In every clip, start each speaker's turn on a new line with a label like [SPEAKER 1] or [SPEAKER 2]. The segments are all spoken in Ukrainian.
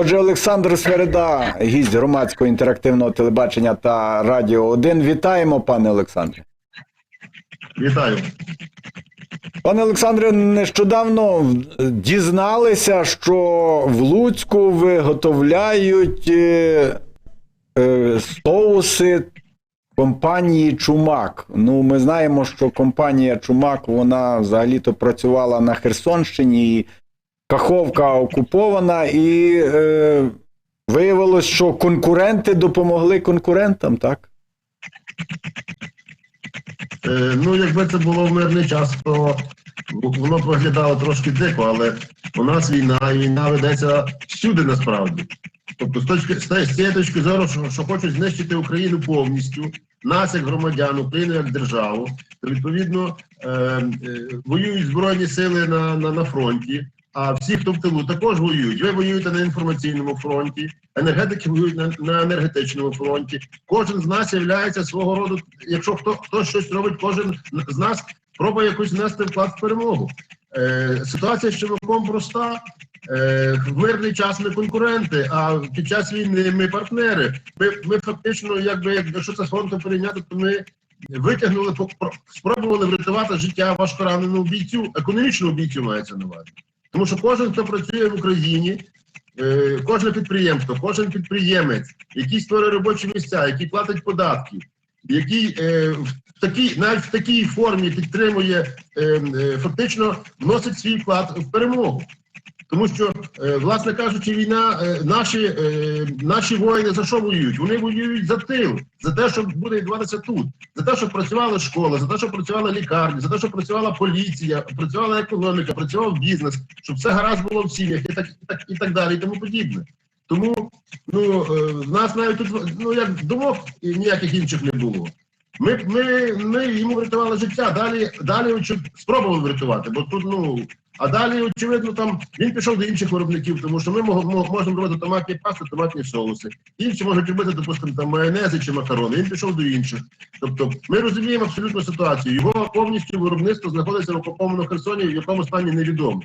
[SPEAKER 1] Отже, Олександр Свереда, гість громадського інтерактивного телебачення та Радіо 1. Вітаємо, пане Олександре.
[SPEAKER 2] Вітаю.
[SPEAKER 1] Пане Олександре, нещодавно дізналися, що в Луцьку виготовляють е, е, соуси компанії Чумак. Ну, ми знаємо, що компанія Чумак вона взагалі-то працювала на Херсонщині, і Каховка окупована, і е, виявилось, що конкуренти допомогли конкурентам, так?
[SPEAKER 2] Е, ну, якби це було в мирний час, то воно б виглядало трошки дико, але у нас війна, і війна ведеться всюди насправді. Тобто, з точки з цієї точки зору, що, що хочуть знищити Україну повністю, нас як громадян, Україну як державу, то відповідно е, е, воюють збройні сили на, на, на фронті. А всі, хто в тилу, також воюють. Ви воюєте на інформаційному фронті, енергетики воюють на, на енергетичному фронті. Кожен з нас є свого роду, якщо хто хтось щось робить, кожен з нас пробує якось внести вклад в перемогу. Е, ситуація з Чумаком проста. Е, в мирний час ми конкуренти, а під час війни ми партнери. Ми, ми фактично, якби якщо це з фронту перейняти, то ми витягнули, спробували врятувати життя важкораненого бійцю, економічного бійцю мається на увазі. Тому що кожен, хто працює в Україні, е, кожне підприємство, кожен підприємець, який створює робочі місця, який платить податки, який е, в такій, навіть в такій формі підтримує, е, фактично вносить свій вклад в перемогу. Тому що, е, власне кажучи, війна, е, наші, е, наші воїни за що воюють? Вони воюють за тил, за те, що буде відбуватися тут, за те, щоб працювала школа, за те, щоб працювала лікарня, за те, щоб працювала поліція, працювала економіка, працював бізнес, щоб все гаразд було в сім'ях і так, і так, і так далі, і тому подібне. Тому ну, в нас навіть тут ну, як думок ніяких інших не було. Ми, ми, ми йому врятували життя, далі, далі спробували врятувати, бо тут, ну, а далі, очевидно, там він пішов до інших виробників, тому що ми можемо робити томатні пасти, томатні соуси. Інші можуть робити, допустимо, там майонези чи макарони. Він пішов до інших. Тобто, ми розуміємо абсолютно ситуацію. Його повністю виробництво знаходиться в окупованому Херсоні, в якому стані невідомо.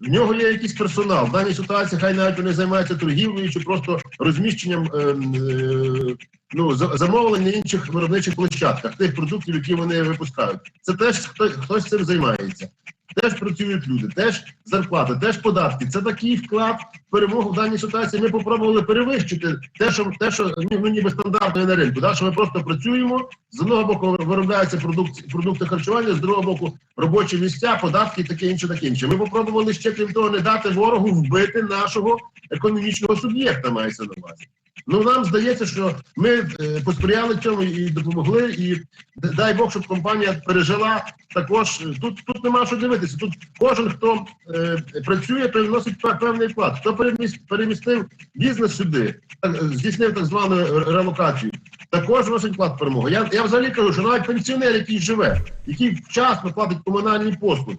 [SPEAKER 2] В нього є якийсь персонал. В даній ситуації хай навіть вони займаються торгівлею чи просто розміщенням е, е, ну, замовлень на інших виробничих площадках, тих продуктів, які вони випускають. Це теж хто, хтось цим займається. Теж працюють люди, теж зарплати, теж податки. Це такий вклад в перемогу в даній ситуації. Ми попробували перевищити те, що те, що ну, ну, ніби стандартно на ринку. Да? Що ми просто працюємо. З одного боку виробляються продукти, продукти харчування, з другого боку робочі місця, податки, і таке інше, таке інше. Ми попробували ще крім того не дати ворогу вбити нашого економічного суб'єкта. Мається на увазі. Ну нам здається, що ми е, посприяли цьому і допомогли. І дай Бог, щоб компанія пережила також. е, Тут тут нема що дивитися. Тут кожен, хто е, працює, той вносить певний вклад. Хто переміс- перемістив бізнес сюди, е, здійснив так звану ре- релокацію. Також вносить вклад в перемогу. Я, я взагалі кажу, що навіть пенсіонер, який живе, який вчасно платить комунальні послуги,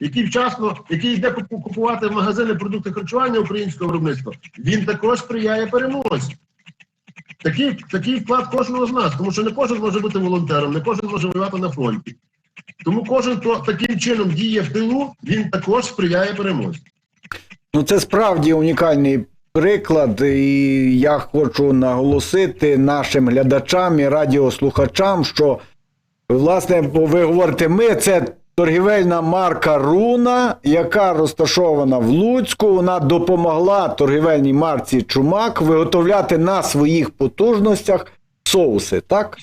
[SPEAKER 2] який вчасно, який йде купу- купувати в магазини продукти харчування українського виробництва, він також сприяє перемозі. Такий, такий вклад кожного з нас, тому що не кожен може бути волонтером, не кожен може воювати на фронті. Тому кожен, хто таким чином діє в тилу, він також сприяє перемозі.
[SPEAKER 1] Ну, це справді унікальний приклад, і я хочу наголосити нашим глядачам і радіослухачам, що власне ви говорите, ми це торгівельна марка Руна, яка розташована в Луцьку. Вона допомогла торгівельній марці Чумак виготовляти на своїх потужностях соуси, так?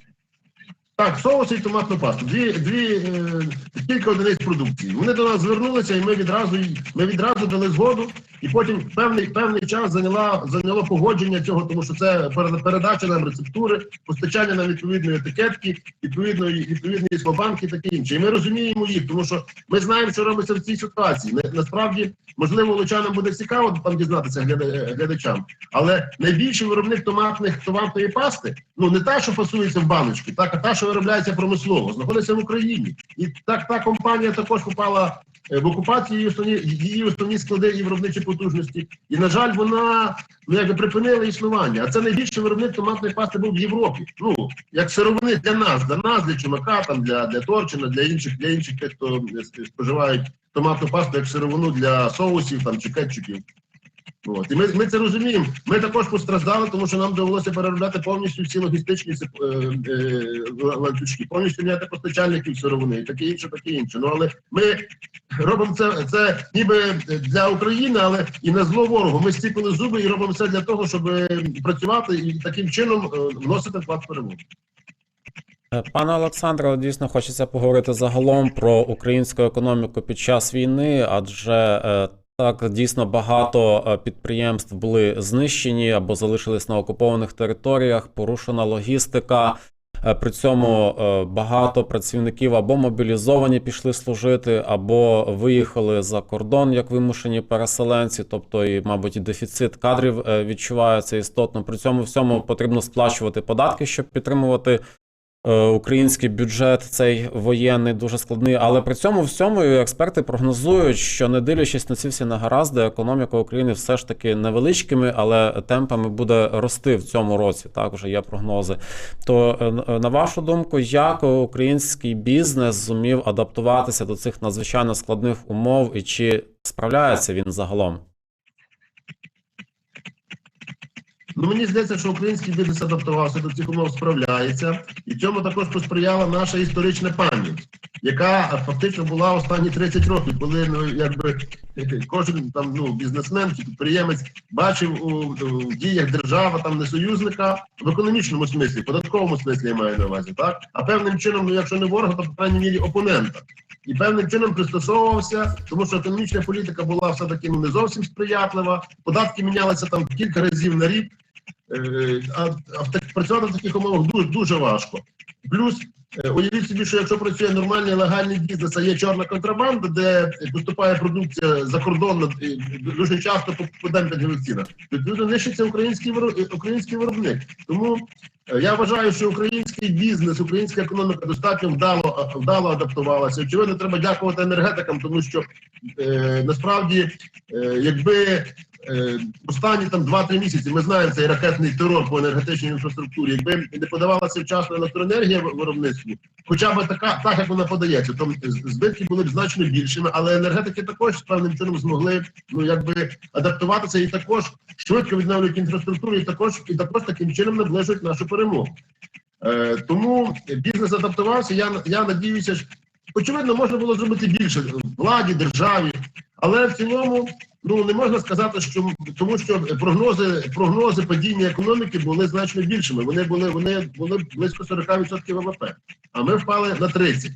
[SPEAKER 2] Так, соуси і томатну пасту. Дві, дві е, кілька одиниць продукції. Вони до нас звернулися, і ми відразу ми відразу дали згоду. І потім певний певний час зайняла зайняло погодження цього, тому що це передача нам рецептури, постачання нам відповідної етикетки, відповідної відповідної слобанки, таке інше. І ми розуміємо їх, тому що ми знаємо, що робиться в цій ситуації. На- Насправді, можливо, лучанам буде цікаво там дізнатися глядачам, але найбільший виробник томатних томатної пасти, ну не та, що фасується в баночки, так а та, що виробляється промислово, знаходиться в Україні. І так та компанія також попала е, в окупацію її основні її основні склади і виробничі потужності. І на жаль, вона ну якби припинила існування. А це найбільший виробник томатної пасти був в Європі. Ну як сировини для нас, для нас, для чумака, там для, для Торчина, для інших, для інших хто е, споживають томатну пасту як сировину для соусів там чи кетчупів. От. І ми, ми це розуміємо. Ми також постраждали, тому що нам довелося переробляти повністю всі логістичні е, е, ланцюжки, повністю міняти постачальників сировини, і таке інше, таке інше. Ну але ми робимо це, це ніби для України, але і на зло ворогу. Ми стіпили зуби і робимо це для того, щоб е, працювати і таким чином е, вносити вклад в перемогу.
[SPEAKER 3] Е, Пане Олександре, дійсно хочеться поговорити загалом про українську економіку під час війни, адже так дійсно багато е, підприємств були знищені або залишились на окупованих територіях, порушена логістика. Е, При цьому е, багато працівників або мобілізовані пішли служити, або виїхали за кордон як вимушені переселенці. Тобто, і, мабуть, і дефіцит кадрів відчувається істотно. При цьому всьому потрібно сплачувати податки, щоб підтримувати український бюджет, цей воєнний дуже складний. Але при цьому всьому експерти прогнозують, що не дивлячись на ці всі негаразди, економіка України все ж таки невеличкими, але темпами буде рости в цьому році. Так вже є прогнози. То е, е, на вашу думку, як український бізнес зумів адаптуватися до цих надзвичайно складних умов, і чи справляється він загалом?
[SPEAKER 2] Ну мені здається, що український бізнес адаптувався до цих умов, справляється, і цьому також посприяла наша історична пам'ять, яка фактично була останні 30 років, коли ну якби кожен там ну бізнесмен чи підприємець бачив у, у діях держава там не союзника в економічному смислі, податковому смислі я маю на увазі, так а певним чином, ну якщо не ворога, то по крайній мірі опонента. І певним чином пристосовувався, тому що економічна політика була все таки ну не зовсім сприятлива. Податки мінялися там кілька разів на рік. Е, А, а працювати в таких умовах дуже дуже важко. Плюс е, уявіть собі, що якщо працює нормальний легальний бізнес, а є чорна контрабанда, де поступає продукція закордонна дуже часто по, демпінгових цінах, відповідно нищиться український виро- український виробник. Тому я вважаю, що український бізнес, українська економіка достатньо вдало вдало адаптувалася. Очевидно, треба дякувати енергетикам, тому що е, насправді, е, якби е, останні там 2-3 місяці ми знаємо цей ракетний терор по енергетичній інфраструктурі. Якби не подавалася вчасно електроенергія в- виробництву, хоча б така, так як вона подається, то збитки були б значно більшими, але енергетики також певним чином змогли ну якби адаптуватися і також швидко відновлюють інфраструктуру, і також і також таким чином наближують нашу перемогу. Е, тому бізнес адаптувався. Я я надіюся, що очевидно можна було зробити більше владі, державі, але в цілому ну не можна сказати, що тому, що прогнози прогнози падіння економіки були значно більшими. Вони були вони були близько 40% ВВП, а ми впали на 30%.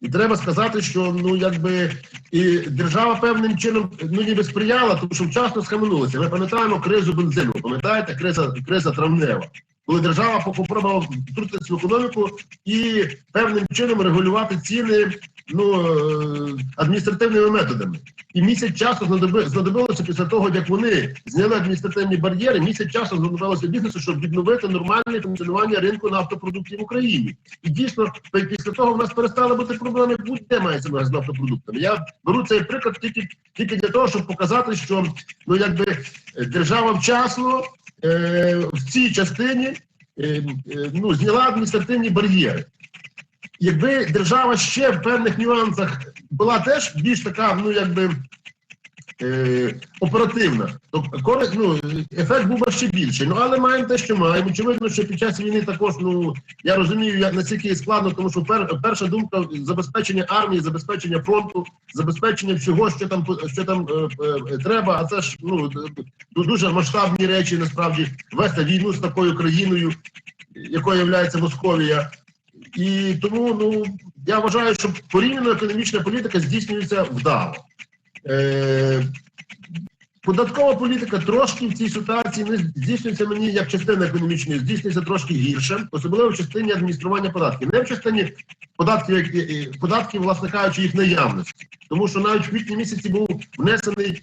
[SPEAKER 2] І треба сказати, що ну якби і держава певним чином ну ніби сприяла, тому що вчасно схаменулася. Ми пам'ятаємо кризу бензину. Пам'ятаєте, криза криза травнева, коли держава попробувала втрутитися в економіку і певним чином регулювати ціни ну е, адміністративними методами. І місяць часу знадобилося після того, як вони зняли адміністративні бар'єри. Місяць часу знадобилося бізнесу, щоб відновити нормальне функціонування ринку нафтопродуктів в Україні. І дійсно, після того в нас перестали бути проблеми будь-де мається з нафтопродуктами. Я беру цей приклад тільки тільки для того, щоб показати, що ну якби е, держава вчасно в цій частині е, е, ну зняла адміністративні бар'єри. Якби держава ще в певних нюансах була теж більш така, ну якби е, оперативна, то користь, ну, ефект був би ще більший. Ну але маємо те, що маємо. Очевидно, що під час війни також, ну я розумію, як наскільки складно, тому що пер, перша думка забезпечення армії, забезпечення фронту, забезпечення всього, що там що там е, е, треба. А це ж ну дуже масштабні речі, насправді вести війну з такою країною, якою є Московія. І тому ну я вважаю, що порівняно економічна політика здійснюється вдало. Е, Податкова політика трошки в цій ситуації не здійснюється мені як частина економічної, здійснюється трошки гірше, особливо в частині адміністрування податків. Не в частині податків, як- е, податків, власне кажучи, їх наявності. Тому що навіть в квітні місяці був внесений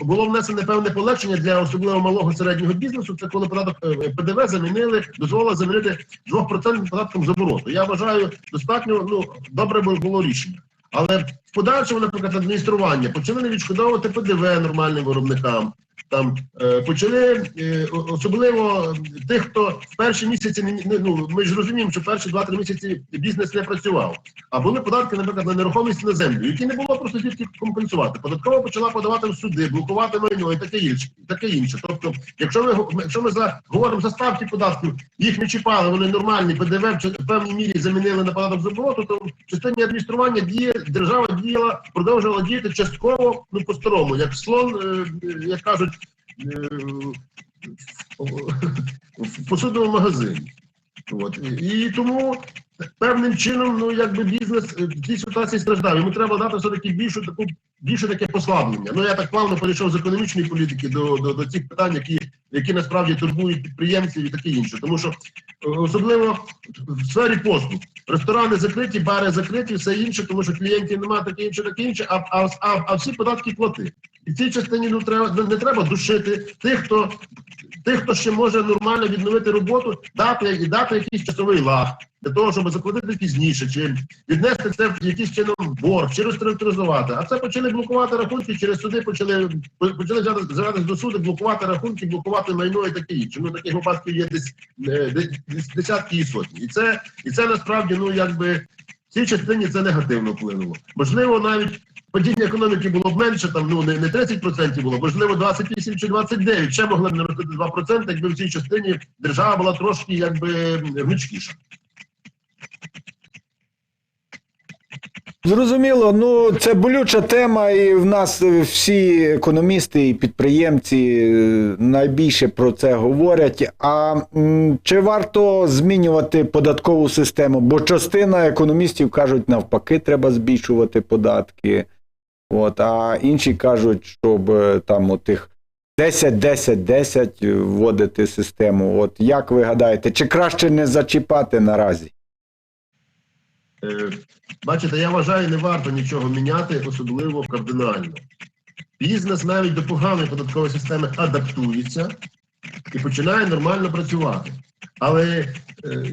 [SPEAKER 2] було внесене певне полегшення для особливо малого середнього бізнесу. Це коли податок е, ПДВ замінили, дозволили замінити 2% податком з обороту. Я вважаю, достатньо ну добре було рішення. Але подальшому, наприклад, адміністрування почали не відшкодовувати ПДВ нормальним виробникам. Там е, почали е, особливо тих, хто в перші місяці не ну ми ж розуміємо, що перші 2-3 місяці бізнес не працював. А були податки, наприклад, на нерухомість на землю, які не було просто звідки компенсувати. Податкова почала подавати в суди, блокувати майно і таке інше. Таке інше. Тобто, якщо ми якщо ми за говоримо за ставки податків, їх не чіпали, вони нормальні, ПДВ в певній мірі замінили на податок з обороту, то в частині адміністрування діє держава діяла, продовжувала діяти частково, ну по-старому, як слон, е, як кажуть. е, в посудовому магазині. От. І тому певним чином, ну якби бізнес в цій ситуації страждав. Йому треба дати все-таки більшу таку більше таке послаблення. Ну я так плавно перейшов з економічної політики до, до, до цих питань, які, які насправді турбують підприємців і таке інше. Тому що е, особливо в сфері послуг. Ресторани закриті, бари закриті, все інше, тому що клієнтів немає, таке інше, таке інше, а, а, а, а всі податки плати. І в цій частині ну, треба, не треба душити тих, хто тих, хто ще може нормально відновити роботу, дати і дати якийсь часовий лаг для того, щоб заплатити пізніше, чи віднести це в якийсь чином борг, чи розструктуризувати. А це почали блокувати рахунки через суди, почали почали звертатись до суду, блокувати рахунки, блокувати майно і таке інше. Ну таких випадків є е, десь десятки і сотні. І це і це насправді ну якби в цій частині це негативно вплинуло. Можливо, навіть. Падіння економіки було б менше, там ну не, не 30% було, можливо, 28 чи 29, ще могли б наростити 2%, якби в цій частині держава була трошки якби гнучкіша.
[SPEAKER 1] Зрозуміло, ну це болюча тема, і в нас всі економісти і підприємці е, найбільше про це говорять. А чи варто змінювати податкову систему? Бо частина економістів кажуть, навпаки, треба збільшувати податки. От, а інші кажуть, щоб е, там отих 10-10-10 вводити систему. От як ви гадаєте, чи краще не зачіпати наразі?
[SPEAKER 2] Е, Бачите, я вважаю, не варто нічого міняти, особливо кардинально. Бізнес навіть до поганої податкової системи адаптується і починає нормально працювати. Але е,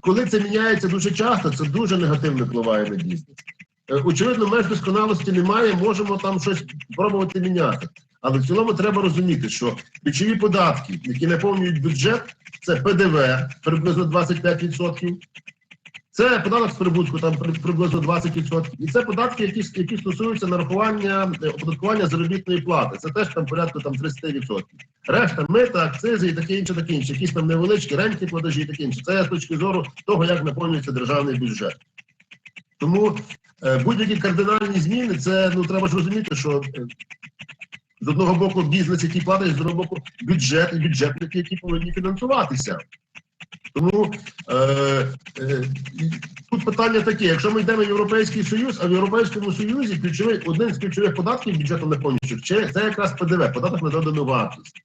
[SPEAKER 2] коли це міняється дуже часто, це дуже негативно впливає на бізнес. Е, Очевидно, меж досконалості немає, можемо там щось пробувати міняти. Але в цілому треба розуміти, що ключові податки, які наповнюють бюджет, це ПДВ приблизно 25%, це податок з прибутку, там приблизно 20%. І це податки, які, які стосуються нарахування е, оподаткування заробітної плати. Це теж там порядку там 30%. Решта мита, акцизи і таке інше, таке інше. Якісь там невеличкі рентні платежі і таке інше. Це з точки зору того, як наповнюється державний бюджет. Тому будь-які кардинальні зміни, це ну треба ж розуміти, що е, з одного боку бізнес, який платить, з другого боку бюджет і бюджетники, які повинні фінансуватися. Тому е, е, тут питання таке: якщо ми йдемо в Європейський Союз, а в Європейському Союзі ключовий один з ключових податків бюджету наповнюючих це, це якраз ПДВ, податок на додану вартість.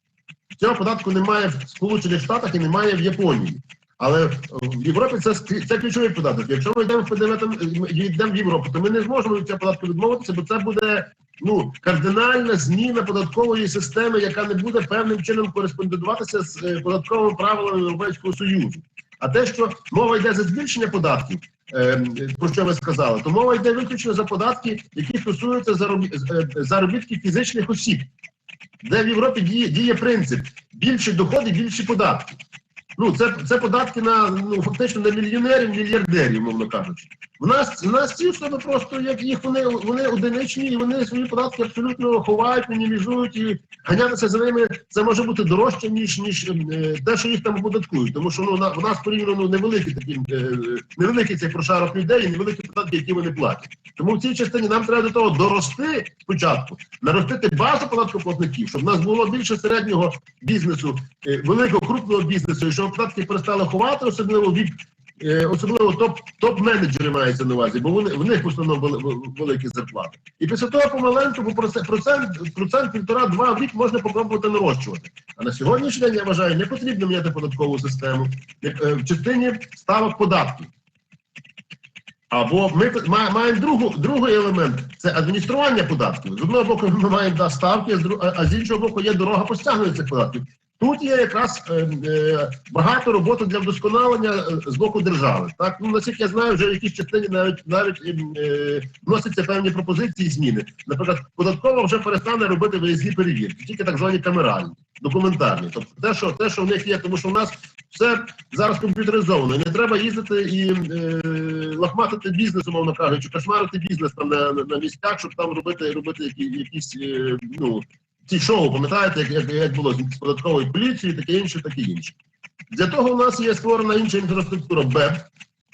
[SPEAKER 2] Цього податку немає в Сполучених Штатах і немає в Японії. Але в Європі це, це ключовий податок. Якщо ми йдемо в ПДВ йдемо в Європу, то ми не зможемо від цього податку відмовитися, бо це буде ну кардинальна зміна податкової системи, яка не буде певним чином кореспондуватися з е, податковими правилами Європейського Союзу. А те, що мова йде за збільшення податків, е, про що ви сказали, то мова йде виключно за податки, які стосуються е, заробітків фізичних осіб, де в Європі діє, діє принцип більші доходи, більші податки. Ну, це, це податки на ну фактично на мільйонерів, мільярдерів, мовно кажучи. В нас в нас ці особи просто як їх вони, вони одиничні, і вони свої податки абсолютно ховають, мінімізують і ганятися за ними це може бути дорожче, ніж ніж е, те, що їх там оподаткують. Тому що ну на в нас порівняно невеликий такий е, невеликий цей прошарок людей, і невеликі податки, які вони платять. Тому в цій частині нам треба до того дорости спочатку, наростити базу податкоплатників, щоб в нас було більше середнього бізнесу, е, великого крупного бізнесу, і щоб податки перестали ховати, особливо від е, особливо топ топ-менеджери мається на увазі, бо вони в них в основному вели- вели- великі зарплати. І після того помаленьку по проце- процент, процент півтора-два в рік можна попробувати нарощувати. А на сьогоднішній день я вважаю, не потрібно міняти податкову систему е, в частині ставок податків. Або ми маємо другу, другий елемент це адміністрування податків. З одного боку, ми маємо да, ставки, а з іншого боку, є дорога по стягненню цих податків. Тут є якраз е, е, багато роботи для вдосконалення е, з боку держави. Так, ну наскільки я знаю, вже в якійсь частині навіть навіть е, вносяться певні пропозиції зміни. Наприклад, податкова вже перестане робити виїзні перевірки, тільки так звані камеральні, документарні. Тобто те, що те, що в них є, тому що в нас все зараз комп'ютеризовано. Не треба їздити і е, лахматити бізнес, умовно кажучи, кошмарити бізнес там на, на, на місцях, щоб там робити, робити які, якісь е, ну ці шоу, пам'ятаєте, як, як, як було з податкової поліції, таке інше, таке інше. Для того у нас є створена інша інфраструктура БЕП,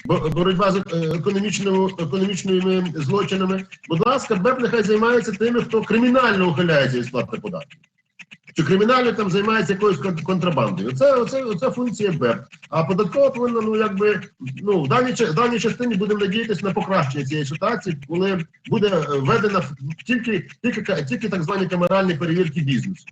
[SPEAKER 2] боротьба з е, економічними, економічними злочинами. Будь ласка, БЕП нехай займається тими, хто кримінально ухиляється від сплати податків. Чи кримінально там займається якоюсь контрабандою. Це, оце, оце функція БЕП. А податкова повинна, ну якби ну в даній в даній частині будемо надіятися на покращення цієї ситуації, коли буде е, введена тільки, тільки, тільки так звані камеральні перевірки бізнесу.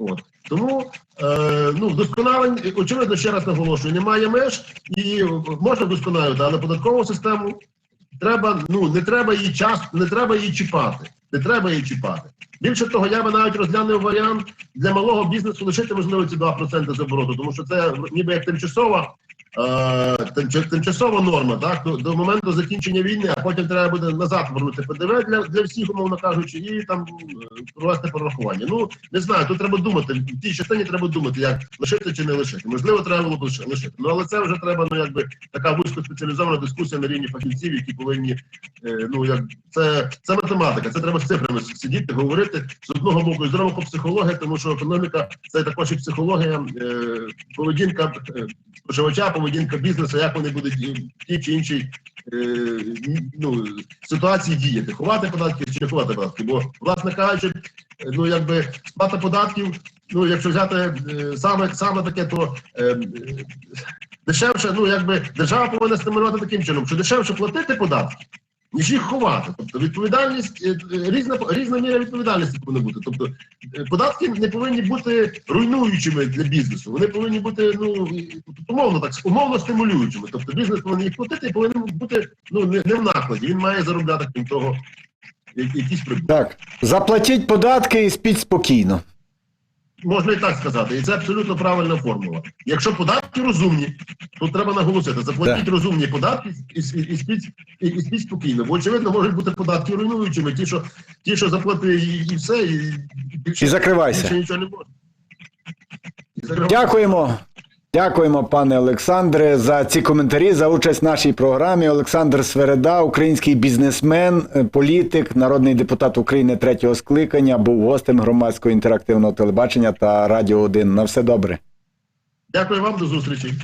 [SPEAKER 2] От. Тому е, ну, вдосконалень, очевидно, ще раз наголошую, немає меж і можна вдосконалювати, але податкову систему треба, ну не треба її час, не треба її чіпати. Не треба її чіпати. Більше того, я би навіть розглянув варіант для малого бізнесу лишити можливо ці 2% з обороту, тому що це ніби як тимчасова. Е, Тимчасова норма, так до, моменту закінчення війни, а потім треба буде назад вернути ПДВ для, для всіх, умовно кажучи, і там е, провести порахування. Ну не знаю, тут треба думати. В тій частині треба думати, як лишити чи не лишити. Можливо, треба було б лишити. Ну але це вже треба, ну якби така вузькоспеціалізована дискусія на рівні фахівців, які повинні е, ну як це, це математика, це треба з цифрами сидіти, говорити з одного боку з другого психологія, тому що економіка це також і психологія, е, поведінка е, споживача, поведінка бізнесу, як вони будуть в тій чи іншій е, ну, ситуації діяти, ховати податки чи не ховати податки. Бо, власне кажучи, ну якби сплата податків, ну якщо взяти е, саме саме таке, то е, дешевше, ну якби держава повинна стимулювати таким чином, що дешевше платити податки. Ніж їх ховати, тобто відповідальність е, різна різна міра відповідальності повинна бути. Тобто е, податки не повинні бути руйнуючими для бізнесу. Вони повинні бути ну умовно так умовно стимулюючими. Тобто бізнес повинен їх платити і повинен бути ну не, не в накладі. Він має заробляти крім того якісь прибутки.
[SPEAKER 1] Так, заплатіть податки і спіть спокійно.
[SPEAKER 2] Можна і так сказати, і це абсолютно правильна формула. Якщо податки розумні, то треба наголосити, заплатіть розумні податки і, і, і, спіть, і, і спіть спокійно. Бо очевидно можуть бути податки руйнуючими, ті, що ті, що заплати і, і все, і, і більше,
[SPEAKER 1] І закривайся.
[SPEAKER 2] більше нічого не може. І.
[SPEAKER 1] Дякуємо. Дякуємо, пане Олександре, за ці коментарі, за участь в нашій програмі. Олександр Свереда, український бізнесмен, е, політик, народний депутат України третього скликання, був гостем громадського інтерактивного телебачення та Радіо 1. На все добре.
[SPEAKER 2] Дякую вам, до зустрічі.